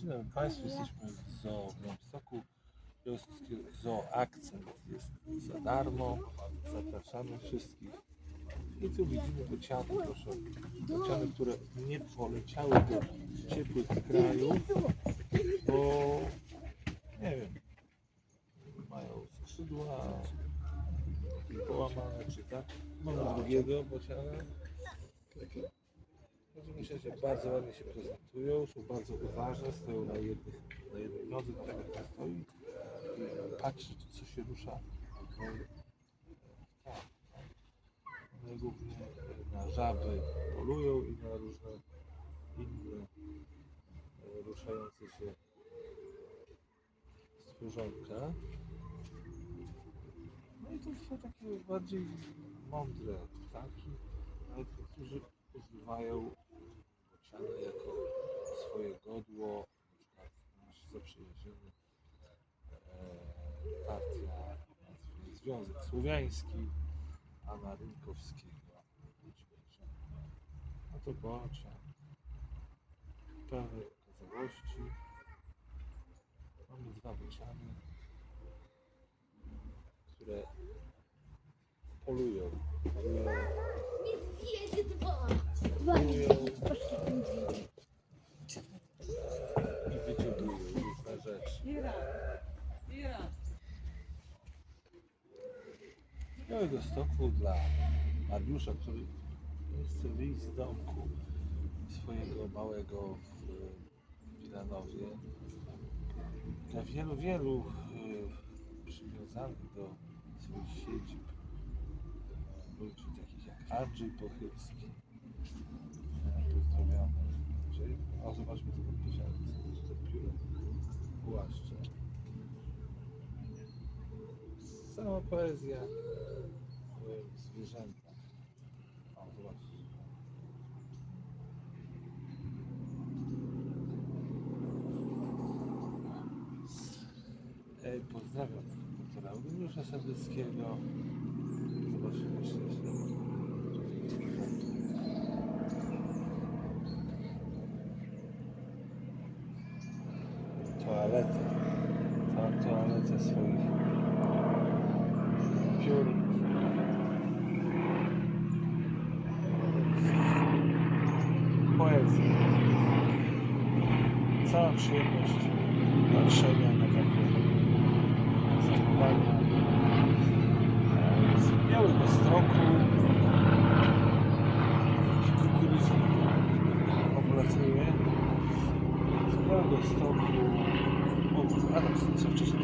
Dzień dobry Państwu, jesteśmy w Zoo. Białystok Zoo Akcent jest za darmo. Zapraszamy wszystkich. I tu widzimy bociany, proszę. Bociany, które nie poleciały do ciepłych krajów, bo nie wiem, mają skrzydła połamane czy tak. Mamy drugiego bociana. Myślę, że bardzo ładnie się prezentują, są bardzo uważne, stoją na, jednych, na jednej nodze, tak jak ta stoi. Patrzy, co się rusza. No, głównie na żaby polują i na różne inne e, ruszające się stworzonka. No i to są takie bardziej mądre ptaki, ale którzy używają bociany jako swoje godło, na przykład nasz zaprzyjaźniony e, partia, Związek Słowiański, Anna Rynkowskiego. No to bocian. Pełnej okazałości. Mamy dwa bociany, które polują. Polują Niedźwiedzie dwa. Poszli i wyciągują różne rzeczy. Ira, Ira. Z Białego Stoku dla Mariusza, który chce wyjść z domku swojego małego w Wilanowie. Dla wielu, wielu y, przywiązanych do swoich siedzib ludzi, takich jak Andrzej Pochylski. Pozdrawiamy. O, zobaczmy tego piesiarza, to pióro płaszcze. Cała poezja zwierzęta. O. Ej, pozdrawiam doktora Eugeniusza Sadeckiego. Zobaczymy. Toaletę. To, toaletę swoich piór. Poezja. Cała przyjemność patrzenia na takie zachowania. Z białego stroku, opracuje z białego stoku. O, Adam, co wcześniej